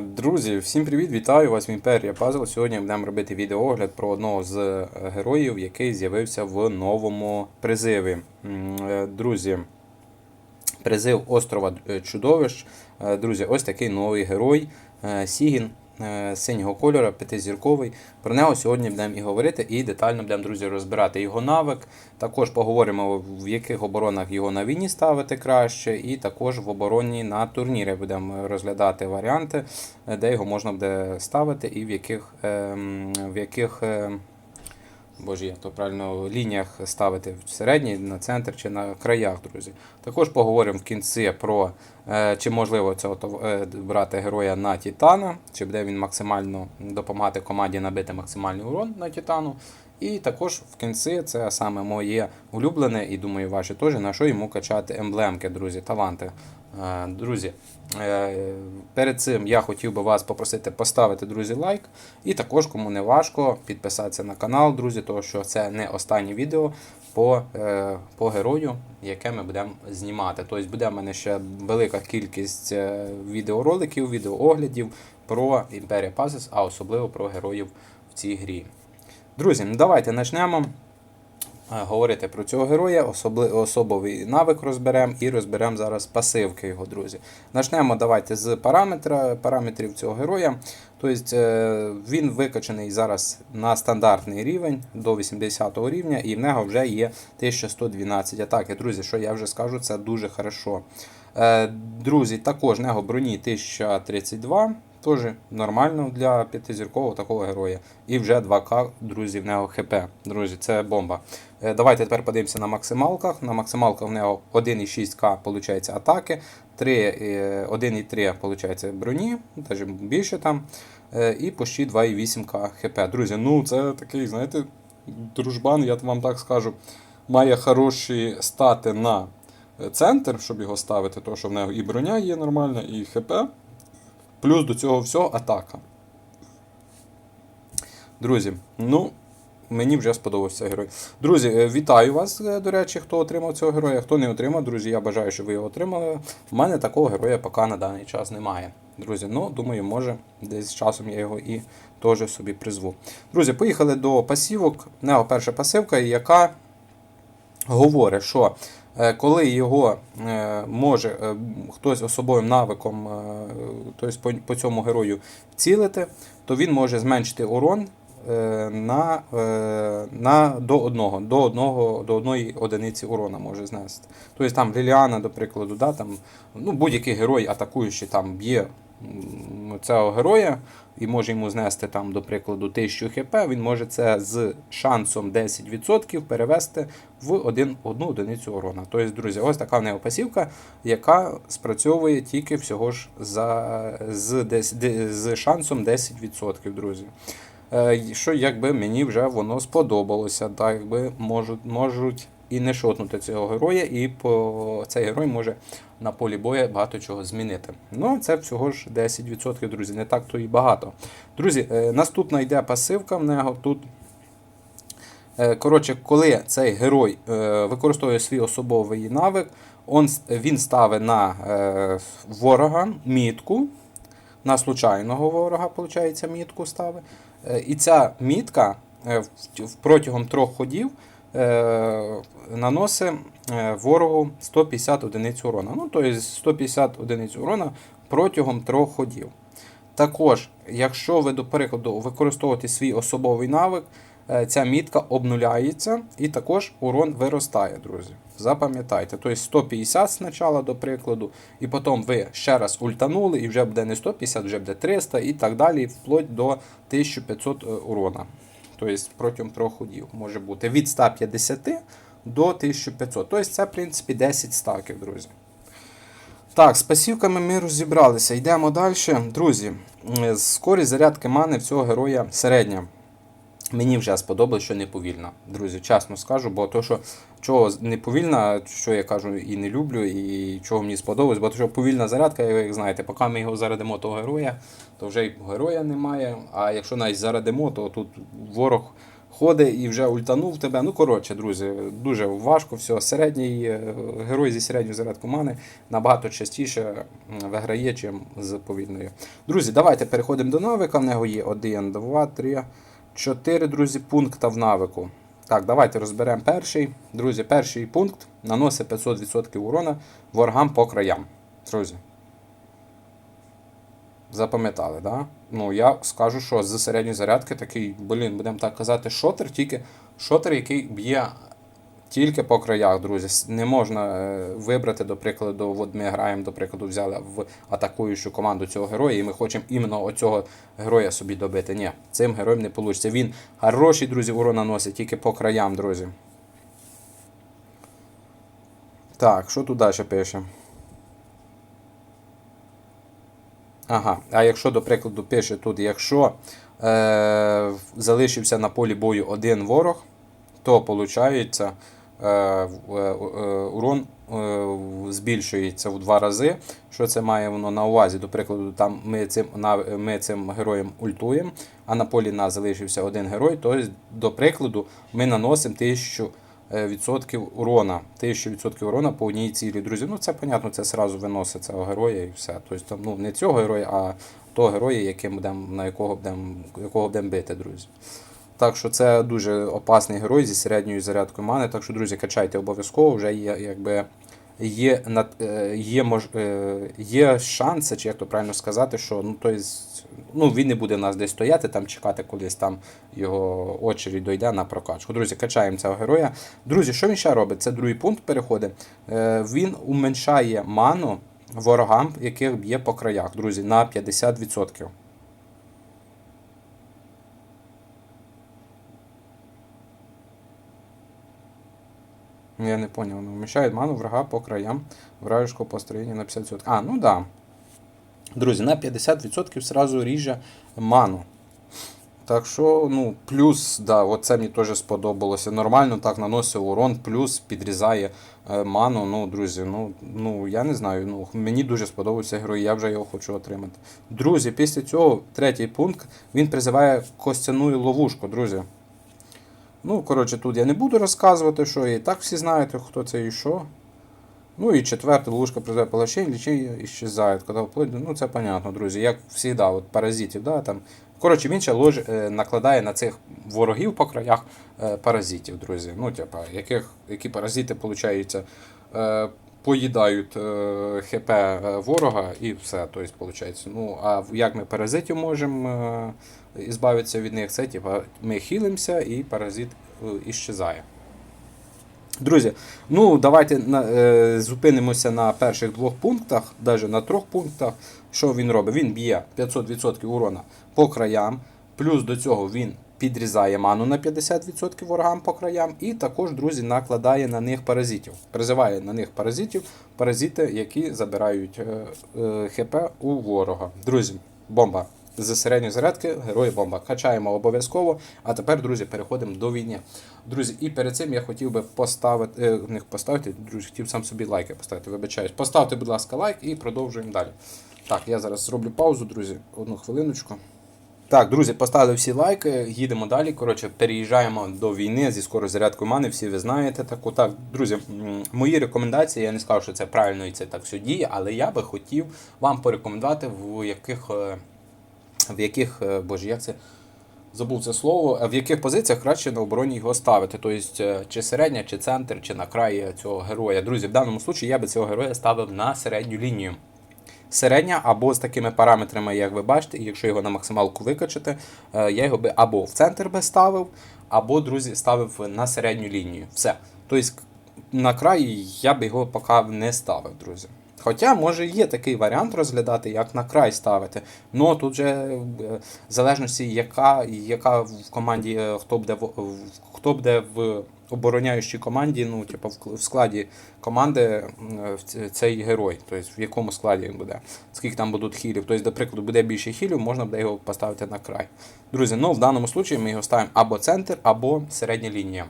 Друзі, всім привіт! Вітаю вас в Імперія Пазл. Сьогодні будемо робити відеоогляд про одного з е, героїв, який з'явився в новому призиві. Е, Друзі, призив острова е, Чудовищ. Друзі, ось такий новий герой Сігін синього кольора, п'ятизірковий. Про нього сьогодні будемо і говорити, і детально будемо, друзі, розбирати його навик. Також поговоримо, в яких оборонах його на війні ставити краще, і також в обороні на турніри будемо розглядати варіанти, е, де його можна буде ставити, і в яких, ем, в яких е, Боже, як то правильно лініях ставити в середній, на центр чи на краях, друзі. Також поговоримо в кінці про е, чи можливо цього тов- е, брати героя на Титана, чи буде він максимально допомагати команді набити максимальний урон на Титану. І також в кінці це саме моє улюблене, і думаю, ваші теж, на що йому качати емблемки, друзі, таланти. Е, Друзі, е, перед цим я хотів би вас попросити поставити, друзі, лайк. І також, кому не важко, підписатися на канал, друзі, тому що це не останнє відео по, е, по герою, яке ми будемо знімати. Тобто буде в мене ще велика кількість відеороликів, відеооглядів про Імперія Пазис, а особливо про героїв в цій грі. Друзі, ну давайте почнемо говорити про цього героя, особовий навик розберемо і розберемо зараз пасивки його, друзі. Почнемо давайте з параметра, параметрів цього героя. Тобто е, він викачаний зараз на стандартний рівень до 80 рівня, і в нього вже є 1112 атаки. Друзі, що я вже скажу, це дуже хорошо. Е, Друзі, також нього броні 1032. Теж нормально для п'ятизіркового такого героя. І вже 2К, друзі, в нього ХП. Друзі, це бомба. Е, Давайте тепер подивимося на максималках. На максималках в нього 1,6К виходить, атаки, 3, е, 1,3 виходить, броні, навіть більше там. е, І почти 2,8К ХП. Друзі, ну це такий, знаєте, дружбан, я вам так скажу, має хороші стати на е, центр, щоб його ставити, тому що в нього і броня є нормальна, і ХП. Плюс до цього всього атака. Друзі, ну, мені вже сподобався герой. Друзі, е, вітаю вас, е, до речі, хто отримав цього героя. Хто не отримав, друзі, я бажаю, щоб ви його отримали. У мене такого героя поки на даний час немає. Друзі, ну, думаю, може, десь з часом я його і теж собі призву. Друзі, поїхали до пасівок. Нього перша пасивка, яка говорить, що коли його е, може е, хтось особовим навиком е, тобто по, цьому герою цілити, то він може зменшити урон е, на, е, на до одного, до одного, до одної одиниці урона може знести. Тобто там Ліліана, до прикладу, да, там, ну, будь-який герой атакуючий там б'є цього героя і може йому знести там, до прикладу, 1000 хп, він може це з шансом 10% перевести в один, одну одиницю урона. Тобто, друзі, ось така в нього пасівка, яка спрацьовує тільки всього ж за, з, десь- де- з шансом 10%, друзі. Е, Що якби мені вже воно сподобалося, так якби можуть, можуть і не шотнути цього героя, і по цей герой може на полі бою багато чого змінити. Ну, це всього ж 10%, друзі, не так то і багато. Друзі, е, наступна йде пасивка в нього тут. Е, Коротше, коли цей герой е, використовує свій особовий навик, він ставить на ворога мітку, на случайного ворога, виходить, мітку ставить. І ця мітка протягом трьох ходів наносить е, ворогу 150 одиниць урона. Ну, тобто 150 одиниць урона протягом трьох ходів. Також, якщо ви, до прикладу, використовуєте свій особовий навик, е, ця мітка обнуляється і також урон виростає, друзі. Запам'ятайте. Тобто 150 спочатку, до прикладу, і потім ви ще раз ультанули, і вже буде не 150, вже буде 300 і так далі, вплоть до 1500 урона. Тобто протягом трьох ходів може бути від 150 до 1500. Тобто це, в принципі, 10 стаків, друзі. Так, з пасівками ми розібралися. Йдемо далі. Друзі, е, скорість зарядки мани в цього героя середня. Мені вже сподобалось, що не повільна. Друзі, чесно скажу, бо то, що чого не повільна, що я кажу і не люблю, і чого мені сподобалось, бо то, що повільна зарядка, як знаєте, поки ми його зарадимо того героя, то вже й героя немає. А якщо навіть зарадимо, то тут ворог ходить і вже ультанув тебе. Ну, коротше, друзі, дуже важко все. Середній е, герой зі середньою зарядкою мани набагато частіше виграє, чим з повільною. Друзі, давайте переходимо до навика. В нього є 1, 2, 3, 4, друзі, пункта в навику. Так, давайте розберемо перший. Друзі, перший пункт наносить 500% урона ворогам по краям. Друзі. Запам'ятали, да? Ну, я скажу, що з середньої зарядки такий, блін, будемо так казати, шотер, тільки шотер, який б'є тільки по краях, друзі. Не можна е, вибрати, до прикладу, от ми граємо, до прикладу, взяли в атакуючу команду цього героя, і ми хочемо іменно оцього героя собі добити. Ні, цим героєм не вийде. Він хороший, друзі, урон наносить тільки по краям, друзі. Так, що тут далі пише? Ага, а якщо, до прикладу, пише тут, якщо е, залишився на полі бою один ворог, то виходить урон е, збільшується в два рази. Що це має воно на увазі? До прикладу, там ми цим, ми цим героєм ультуємо, а на полі нас залишився один герой, то до прикладу ми наносимо 1000 е, відсотків урона. 1000 відсотків урона по одній цілі, друзі. Ну це понятно, це сразу виносить цього героя і все. Тобто, там, ну, не цього героя, а того героя, яким будем, на якого будемо якого будем бити, друзі. Так що це дуже опасний герой зі середньою зарядкою мани. Так що, друзі, качайте обов'язково, вже є якби. Є е, є, мож, е, є шанси, чи як то правильно сказати, що ну, той, ну, він не буде нас десь стояти, там чекати, колись там його очередь дойде на прокачку. Друзі, качаємо цього героя. Друзі, що він ще робить? Це другий пункт переходить. Е, Він уменшає ману ворогам, яких б'є по краях, друзі, на 50%. Я не понял. Ну, вміщають ману врага по краям вражеского построєння на 50%. А, ну да. Друзі, на 50% сразу ріже ману. Так що, ну, плюс, да, от це мені теж сподобалося. Нормально так наносив урон, плюс підрізає е, ману. Ну, друзі, ну, ну я не знаю. Ну, мені дуже сподобався герой, я вже його хочу отримати. Друзі, після цього третій пункт він призиває костяну ловушку, друзі. Ну, коротше, тут я не буду розказувати, що і так всі знаєте, хто це і що. Ну і четверта ловушка призывает поглощение, лечение исчезает. Когда ну це понятно, друзі, як завжди, от паразитів, да, там. Коротше, він ще лож, е, накладає на цих ворогів по краях е, паразитів, друзі. Ну, типа, яких, які паразити, виходить, е, поїдають ХП ворога і все. Тобто, виходить. Ну, а як ми паразитів можемо ізбавитися від них, це типа, ми хілимося і паразит е, іщезає. Друзі, ну давайте на, е, зупинимося на перших двох пунктах, навіть на трьох пунктах. Що він робить? Він б'є 500% урона по краям, плюс до цього він підрізає ману на 50% ворогам по краям, і також, друзі, накладає на них паразитів. Призиває на них паразитів, паразити, які забирають е, е, ХП у ворога. Друзі, бомба. З середньої зарядки герої бомба. Качаємо обов'язково. А тепер, друзі, переходимо до війни. Друзі, і перед цим я хотів би поставити, е, поставити, друзі, хотів сам собі лайки поставити, вибачаюсь. Поставте, будь ласка, лайк і продовжуємо далі. Так, я зараз зроблю паузу, друзі, одну хвилиночку. Так, друзі, поставили всі лайки, їдемо далі. Коротше, переїжджаємо до війни зі скорою зарядкою мани, всі ви знаєте таку. Так, друзі, мої рекомендації, я не скажу, що це правильно і це так все діє, але я би хотів вам порекомендувати, в яких, е, в яких, е, боже, як це. Забув це слово, в яких позиціях краще на обороні його ставити. Тобто, е, чи середня, чи центр, чи на край цього героя. Друзі, в даному випадку я би цього героя ставив на середню лінію. Середня або з такими параметрами, як ви бачите, і якщо його на максималку викачати, е, я його би або в центр би ставив, або, друзі, ставив на середню лінію. Все. Тобто на край я би його поки не ставив, друзі. Хоча, може, є такий варіант розглядати, як на край ставити. Ну тут же е, в залежності, яка, яка в команді, е, хто буде в, хто буде в обороняючій команді, ну, типу, в, складі команди е, цей герой, тобто в якому складі він буде, скільки там будуть хілів. Тобто, до прикладу, буде більше хілів, можна буде його поставити на край. Друзі, ну в даному випадку ми його ставимо або центр, або середня лінія.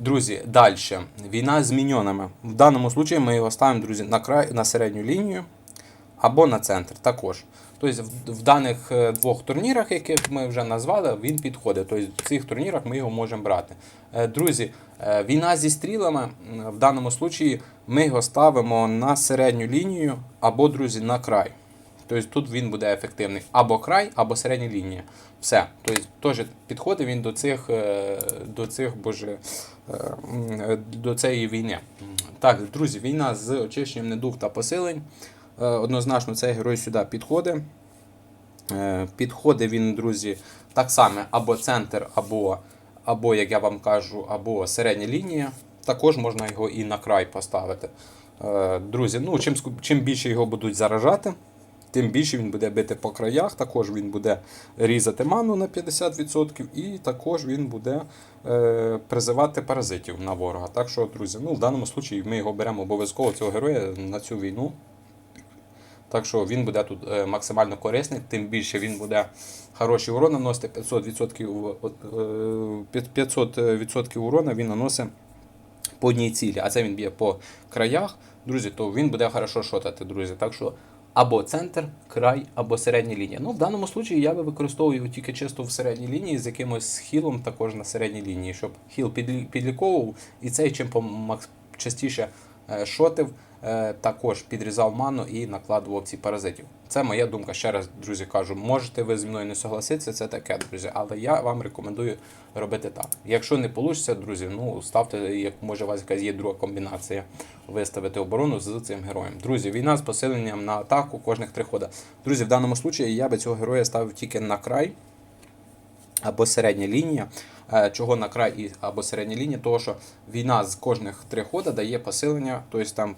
Друзі, далі. Війна з міньонами. В даному випадку ми його ставимо, друзі, на край, на середню лінію. або на центр також. Тобто в, даних е, двох турнірах, яких ми вже назвали, він підходить. Тобто в цих турнірах ми його можемо брати. Е, Друзі, е, війна зі стрілами в даному случаї ми його ставимо на середню лінію або, друзі, на край. Тобто тут він буде ефективний або край, або середня лінія. Все. Тобто теж підходить він до цих, е, до цих боже, е, до цієї війни. Так, друзі, війна з очищенням недуг та посилень. Е, Однозначно цей герой сюди підходить. Підходить він, друзі, так само або центр, або, або, як я вам кажу, або середня лінія. Також можна його і на край поставити. Друзі, ну, чим, чим більше його будуть заражати, тим більше він буде бити по краях, також він буде різати ману на 50%, і також він буде е, призивати паразитів на ворога. Так що, друзі, ну, в даному випадку ми його беремо обов'язково цього героя на цю війну. Так що він буде тут е, максимально корисний, тим більше він буде хороший урон наносити 500%, от, е, п'ят- 500% урона він наносить по одній цілі, а це він б'є по краях, друзі, то він буде хорошо шотати, друзі. Так що або центр, край, або середня лінія. Ну, в даному случаї я би використовую тільки чисто в середній лінії з якимось хілом також на середній лінії, щоб хіл підлі- підліковував і цей чим помакс- частіше е, шотив, також підрізав ману і накладував ці паразитів. Це моя думка. Ще раз, друзі, кажу, можете ви зі мною не согласитися, це таке, друзі, але я вам рекомендую робити так. Якщо не вийде, друзі, ну ставте, як може у вас якась є друга комбінація, виставити оборону з цим героєм. Друзі, війна з посиленням на атаку кожних три хода. Друзі, в даному випадку я би цього героя ставив тільки на край або середня лінія. Е, Чого на край або середня лінія? Того, що війна з кожних три хода дає посилення, тобто там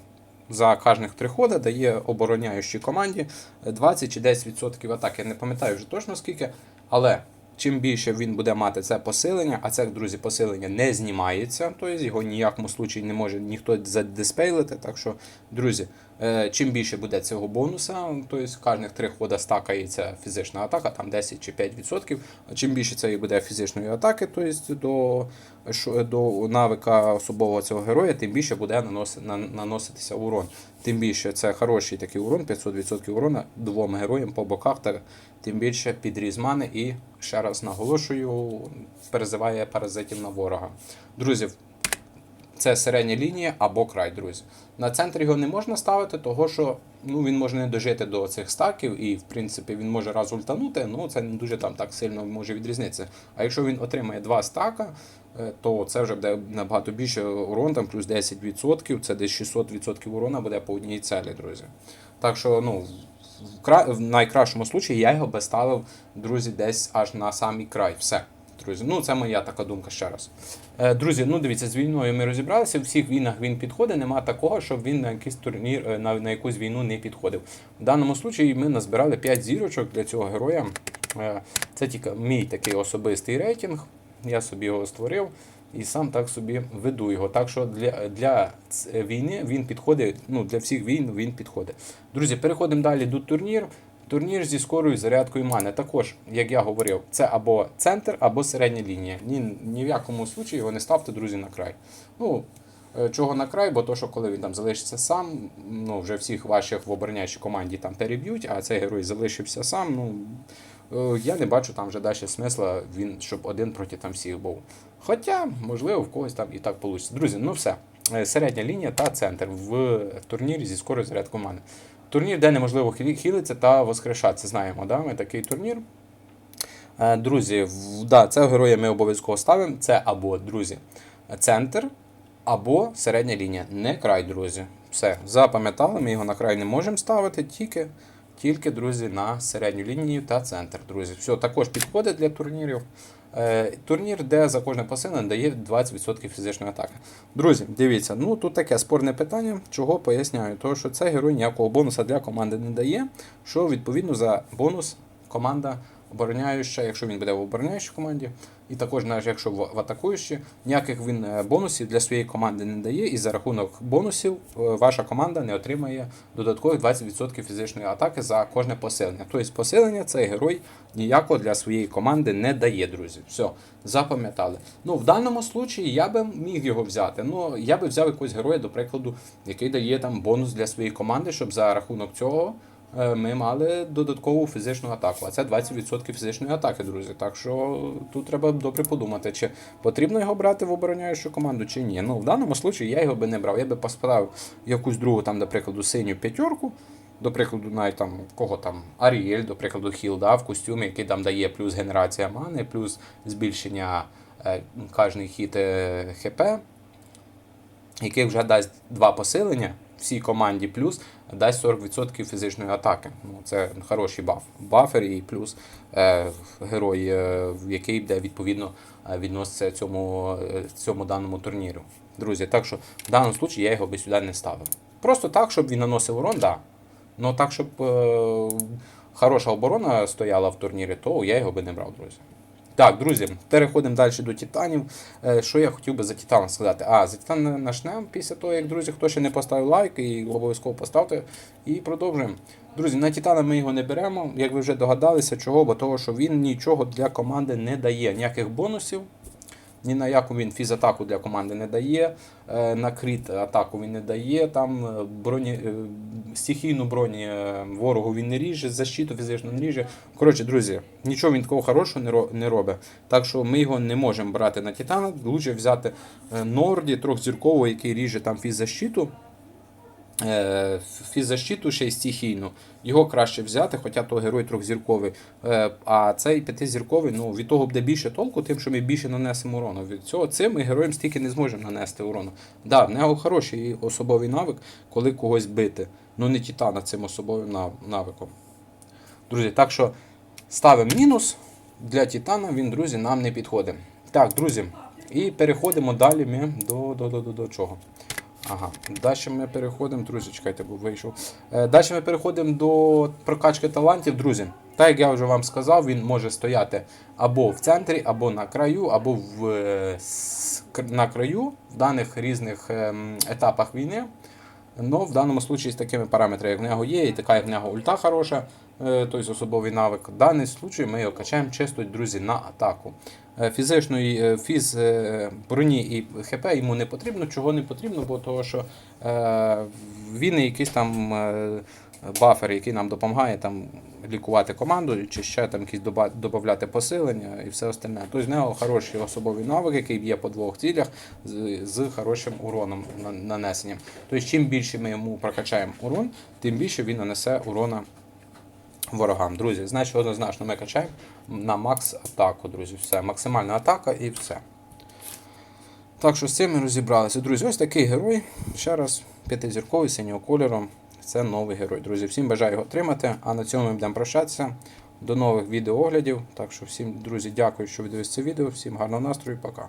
за кожних три хода дає обороняючій команді 20 чи 10% атаки. Я не пам'ятаю вже точно скільки, але чим більше він буде мати це посилення, а це, друзі, посилення не знімається, тобто його ніякому случаї не може ніхто задиспейлити. Так що, друзі, е, чим більше буде цього бонуса, тобто кожних три хода стакається фізична атака, там 10 чи 5%. А чим більше цієї буде фізичної атаки, тобто до, до навика особового цього героя, тим більше буде наноситися урон. Тим більше це хороший такий урон, 500% урона двом героям по боках, та тим більше підріз мани і ще раз наголошую, перезиває паразитів на ворога. Друзі, це середня лінія або край, друзі. На центр його не можна ставити, того що ну, він може не дожити до цих стаків, і в принципі він може раз ультанути, ну це не дуже там так сильно може відрізнитися. А якщо він отримає два стака, е, то це вже буде набагато більше урон, там плюс 10%, це десь 600% урона буде по одній целі, друзі. Так що, ну, в, кра... в найкращому случаї я його би ставив, друзі, десь аж на самий край. Все. Друзі, ну це моя така думка ще раз. Е, Друзі, ну дивіться, з війною ми розібралися. В всіх війнах він підходить. Нема такого, щоб він на якийсь турнір, е, на, на якусь війну не підходив. В даному случаї ми назбирали 5 зірочок для цього героя. Е, Це тільки мій такий особистий рейтинг. Я собі його створив і сам так собі веду його. Так що для, для війни він підходить. Ну для всіх війн він підходить. Друзі, переходимо далі до турніру. Турнір зі скорою зарядкою мани. Також, як я говорив, це або центр, або середня лінія. Ні, ні в якому случаї його не ставте, друзі, на край. Ну, е, чого на край, бо то, що коли він там залишиться сам, ну вже всіх ваших в обороняючій команді там переб'ють, а цей герой залишився сам. Ну е, я не бачу там вже далі смисла, він щоб один проти там всіх був. Хоча, можливо, в когось там і так вийде. Друзі, ну все. Е, Середня лінія та центр в турнірі зі скорою зарядкою мани. Турнір, де неможливо хілі- та воскрешатися. Знаємо, да? ми такий турнір. Е, Друзі, да, це героя ми обов'язково ставимо. Це або, друзі, центр, або середня лінія. Не край, друзі. Все, запам'ятали, ми його на край не можемо ставити, тільки, тільки друзі, на середню лінію та центр. Друзі, все, також підходить для турнірів. Е, турнір, де за кожне посилення дає 20% фізичної атаки. Друзі, дивіться, ну тут таке спорне питання, чого поясняю. Тому що цей герой ніякого бонуса для команди не дає, що відповідно за бонус команда обороняюча, якщо він буде в обороняючій команді, і також навіть якщо в, атакуючій, ніяких він е, бонусів для своєї команди не дає, і за рахунок бонусів е, ваша команда не отримає додаткових 20% фізичної атаки за кожне посилення. Тобто посилення цей герой ніякого для своєї команди не дає, друзі. Все, запам'ятали. Ну, в даному случаї я би міг його взяти. Ну, я би взяв якогось героя, до прикладу, який дає там бонус для своєї команди, щоб за рахунок цього ми мали додаткову фізичну атаку. А це 20% фізичної атаки, друзі. Так що тут треба добре подумати, чи потрібно його брати в обороняючу команду, чи ні. Ну, в даному випадку я його би не брав. Я би поставив якусь другу, там, до прикладу, синю п'ятерку. До прикладу, навіть там кого там Аріель, до прикладу, Хіл, да, в костюмі, який там дає плюс генерація мани, плюс збільшення е, кожний хід е, ХП, який вже дасть два посилення всій команді, плюс дасть 40% фізичної атаки. Ну, це хороший баф. Бафер і плюс е, герой, е, який буде відповідно е, відноситься цьому, е, цьому даному турніру. Друзі, так що в даному випадку я його би сюди не ставив. Просто так, щоб він наносив урон. Да. Ну так, щоб е, хороша оборона стояла в турнірі, то я його би не брав, друзі. Так, друзі, переходимо далі до Титанів. Е, Що я хотів би за Титана сказати? А, за Титан начнемо після того, як, друзі, хто ще не поставив лайк, і обов'язково поставте. І продовжуємо. Друзі, на Титана ми його не беремо, як ви вже догадалися, чого, бо того, що він нічого для команди не дає, ніяких бонусів. Ні на яку він фізатаку для команди не дає, е, на атаку він не дає, там е, броні, е, стихійну броні ворогу він не ріже, защиту фізично не ріже. Коротше, друзі, нічого він такого хорошого не ро- робить. Так що ми його не можемо брати на Титана. Лучше взяти Норді трьохзіркового, який ріже там фіззащиту. Е, фіззащиту ще й стихійну. Його краще взяти, хоча то герой трьохзірковий. Е, А цей п'ятизірковий, ну від того буде більше толку, тим, що ми більше нанесемо урону. Від цього цим ми героям стільки не зможемо нанести урону. Да, в нього хороший особовий навик, коли когось бити. Ну не титана цим особовим навиком. Друзі, так що ставимо мінус. Для Титана він, друзі, нам не підходить. Так, друзі, і переходимо далі ми до, до, до, до, до чого. Ага, далі ми переходимо, друзі, чекайте, бо вийшов. Е, далі ми переходимо до прокачки талантів, друзі. Так як я вже вам сказав, він може стояти або в центрі, або на краю, або в, е, на краю в даних різних ем, етапах війни. Ну, в даному случаї з такими параметрами, як в нього є, і така, як в нього ульта хороша, тобто особовий навик. В даний случай ми його качаємо чисто, друзі, на атаку. Е, Фізичної е, фіз е, броні і ХП йому не потрібно. Чого не потрібно, бо того, що він якийсь там бафер, який нам допомагає там лікувати команду, чи ще там якісь додати посилення і все остальне. Тобто в нього хороший особовий навик, який б'є по двох цілях з, з хорошим уроном на- нанесенням. Тобто, чим більше ми йому прокачаємо урон, тим більше він нанесе урона ворогам. Друзі, значить однозначно ми качаємо на макс атаку, друзі. Все, максимальна атака і все. Так що з цим ми розібралися. Друзі, ось такий герой. Ще раз, п'ятизірковий синього кольору. Це новий герой. Друзі, всім бажаю його отримати. А на цьому ми будемо прощатися. До нових відеооглядів. Так що всім, друзі, дякую, що ви дивилися це відео. Всім гарного настрою, пока.